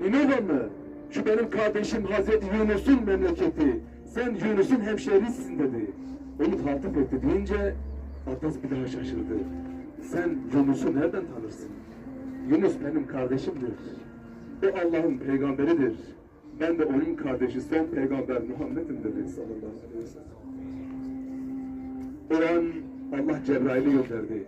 Ninova mı? Şu benim kardeşim Hazreti Yunus'un memleketi. Sen Yunus'un hemşerisisin dedi. Onu taltif etti deyince Atlas bir daha şaşırdı. Sen Yunus'u nereden tanırsın? Yunus benim kardeşimdir. O Allah'ın peygamberidir. Ben de onun kardeşi son peygamber Muhammed'im dedi sallallahu aleyhi ve sellem. O Allah Cebrail'i gönderdi.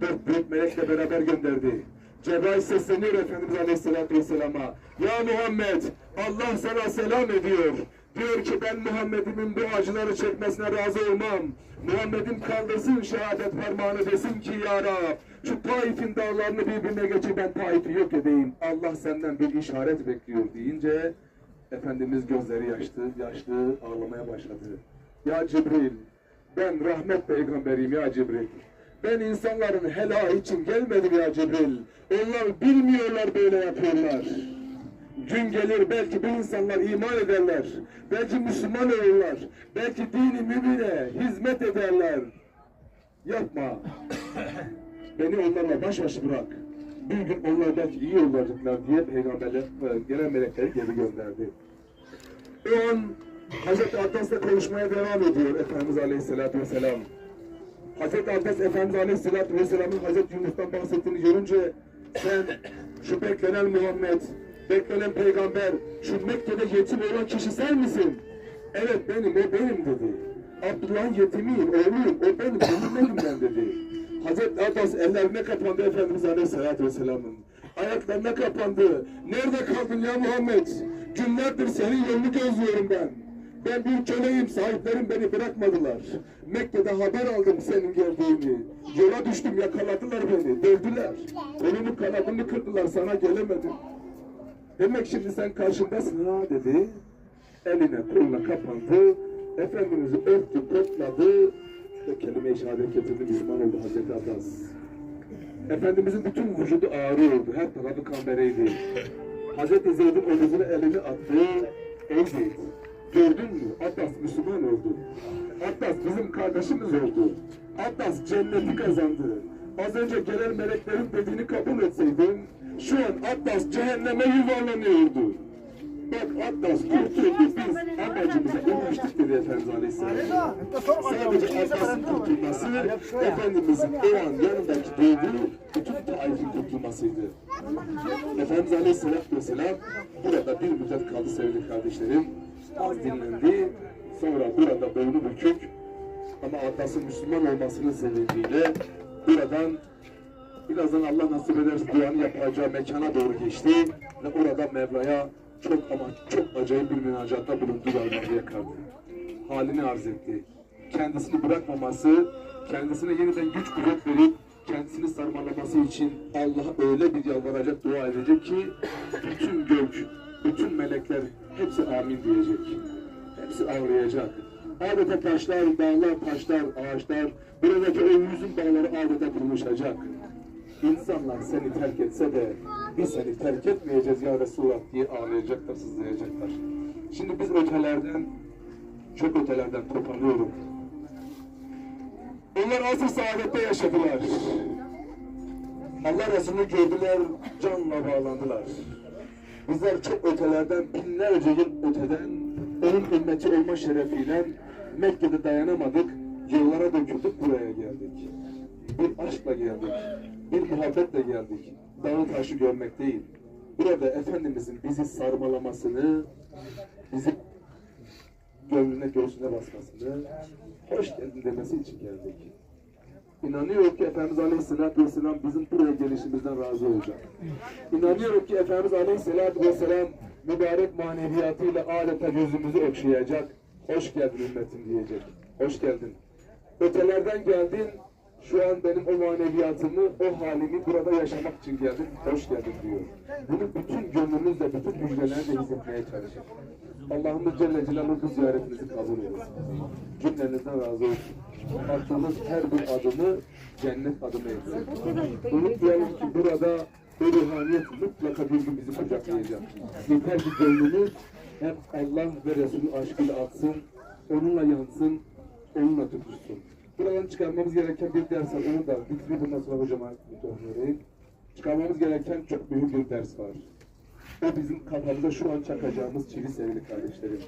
Dört büyük melekle beraber gönderdi. Cebrail sesleniyor Efendimiz Aleyhisselatü Vesselam'a. Ya Muhammed Allah sana selam ediyor. Diyor ki ben Muhammed'imin bu acıları çekmesine razı olmam. Muhammed'im kaldırsın şehadet parmağını desin ki ya Rab şu Taif'in dağlarını birbirine geçir ben Taif'i yok edeyim. Allah senden bir işaret bekliyor deyince Efendimiz gözleri yaşlı, yaşlı ağlamaya başladı. Ya Cibril ben rahmet peygamberiyim ya Cibril. Ben insanların helal için gelmedim ya Cibril. Onlar bilmiyorlar böyle yapıyorlar. Gün gelir belki bu insanlar iman ederler. Belki Müslüman olurlar. Belki dini mümine hizmet ederler. Yapma. Beni onlarla baş başa bırak. Bir gün onlar belki iyi olacaklar diye peygamberler, e, gelen melekleri geri gönderdi. O an Hazreti Abbas'la konuşmaya devam ediyor Efendimiz Aleyhisselatü Vesselam. Hazreti Abbas Efendimiz Aleyhisselatü Vesselam'ın Hazreti Yunus'tan bahsettiğini görünce sen şu beklenen Muhammed, beklenen peygamber, şu Mekke'de yetim olan kişi sen misin? Evet benim, o benim dedi. Abdullah'ın yetimiyim, oğluyum, o benim, benim elimden dedi. Hazreti Abbas ellerine kapandı Efendimiz Aleyhisselatü Vesselam'ın. Ayaklarına kapandı. Nerede kaldın ya Muhammed? Günlerdir senin yolunu gözlüyorum ben. Ben bir köleyim, sahiplerim beni bırakmadılar. Mekke'de haber aldım senin geldiğini. Yola düştüm, yakaladılar beni, dövdüler. Kolumu kanadımı kırdılar, sana gelemedim. Demek şimdi sen karşımdasın ha dedi. Eline koluna kapandı. Efendimiz'i öptü, kokladı. Ve kelime-i şehadet getirdi, Müslüman oldu Hazreti Abbas. Efendimizin bütün vücudu ağrıyordu, her tarafı kambereydi. Hazreti Zeyd'in omuzuna elini attı. Ey Zeyd, gördün mü? Abbas Müslüman oldu. Abbas bizim kardeşimiz oldu. Abbas cenneti kazandı. Az önce gelen meleklerin dediğini kabul etseydin, şu an Abbas cehenneme yuvarlanıyordu. Bak Abbas kurtuldu, biz amacımıza ulaştık dedi Efendimiz Aleyhisselam. Sadece Abbas'ın kurtulması, Efendimizin o an yanındaki duyduğu bütün Taif'in kurtulmasıydı. Efendimiz Aleyhisselatü Vesselam burada bir müddet kaldı sevgili kardeşlerim. Az dinlendi. Sonra burada boynu bükük ama Abbas'ın Müslüman olmasının sebebiyle buradan birazdan Allah nasip ederse duanı yapacağı mekana doğru geçti ve orada Mevla'ya çok ama çok acayip bir münacatta bulundu ve yakardı. Halini arz etti. Kendisini bırakmaması, kendisine yeniden güç kuvvet verip kendisini sarmalaması için Allah'a öyle bir yalvaracak, dua edecek ki bütün gök, bütün melekler hepsi amin diyecek. Hepsi ağlayacak. Adeta taşlar, dağlar, taşlar, ağaçlar, buradaki o yüzün bağları adeta buluşacak. İnsanlar seni terk etse de biz seni terk etmeyeceğiz ya Resulullah diye ağlayacaklar, sızlayacaklar. Şimdi biz ötelerden, çok ötelerden toparlıyorum. Onlar asıl saadette yaşadılar. Allah Resulü'nü gördüler, canla bağlandılar. Bizler çok ötelerden, binlerce yıl öteden onun ümmeti olma şerefiyle Mekke'de dayanamadık, yollara döküldük, buraya geldik. Bir aşkla geldik, bir muhabbetle geldik. Dağı taşı görmek değil. Burada Efendimizin bizi sarmalamasını, bizi gönlüne göğsüne basmasını, hoş geldin demesi için geldik. İnanıyorum ki Efendimiz Aleyhisselatü Vesselam bizim buraya gelişimizden razı olacak. İnanıyorum ki Efendimiz Aleyhisselatü Vesselam mübarek maneviyatıyla adeta yüzümüzü okşayacak. Hoş geldin ümmetim diyecek. Hoş geldin. Ötelerden geldin. Şu an benim o maneviyatımı, o halimi burada yaşamak için geldin. Hoş geldin diyor. Bunu bütün gönlümüzle, bütün hücrelerle hissetmeye çalışın. Allah'ımız Celle Celaluhu bu ziyaretinizi kabul etsin. Cümlenizden razı olsun. Attığınız her bir adımı cennet adımı etsin. Unutmayalım ki burada bu ruhaniyet mutlaka bir gün bizi kucaklayacak. Yeter ki gönlümüz hep Allah ve Resulü aşkıyla atsın, onunla yansın, onunla tutuşsun. Buradan çıkarmamız gereken bir ders var. Onu da bitirip bundan sonra hocama vereyim. Çıkarmamız gereken çok büyük bir ders var. O bizim kafamıza şu an çakacağımız çivi sevgili kardeşlerim.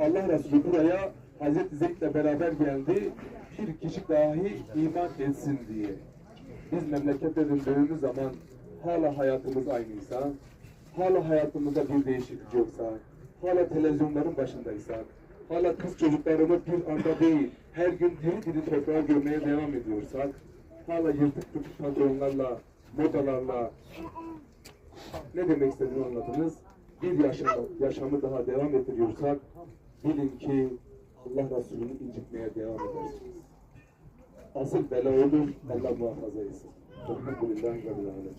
Allah Resulü buraya Hazreti Zeyd'le beraber geldi. Bir kişi dahi iman etsin diye. Biz memlekete döndüğümüz zaman hala hayatımız aynıysa, hala hayatımızda bir değişiklik yoksa, hala televizyonların başındaysak, hala kız çocuklarımız bir anda değil, her gün diri diri toprağa gömmeye devam ediyorsak, hala yırtık pırtık pantolonlarla, modalarla, ne demek istediğini anladınız. Bir yaşamı, yaşamı daha devam ettiriyorsak, bilin ki Allah Resulü'nü incitmeye devam edersiniz. Asıl bela olur, Allah muhafaza etsin. Elhamdülillah Rabbil Alemin.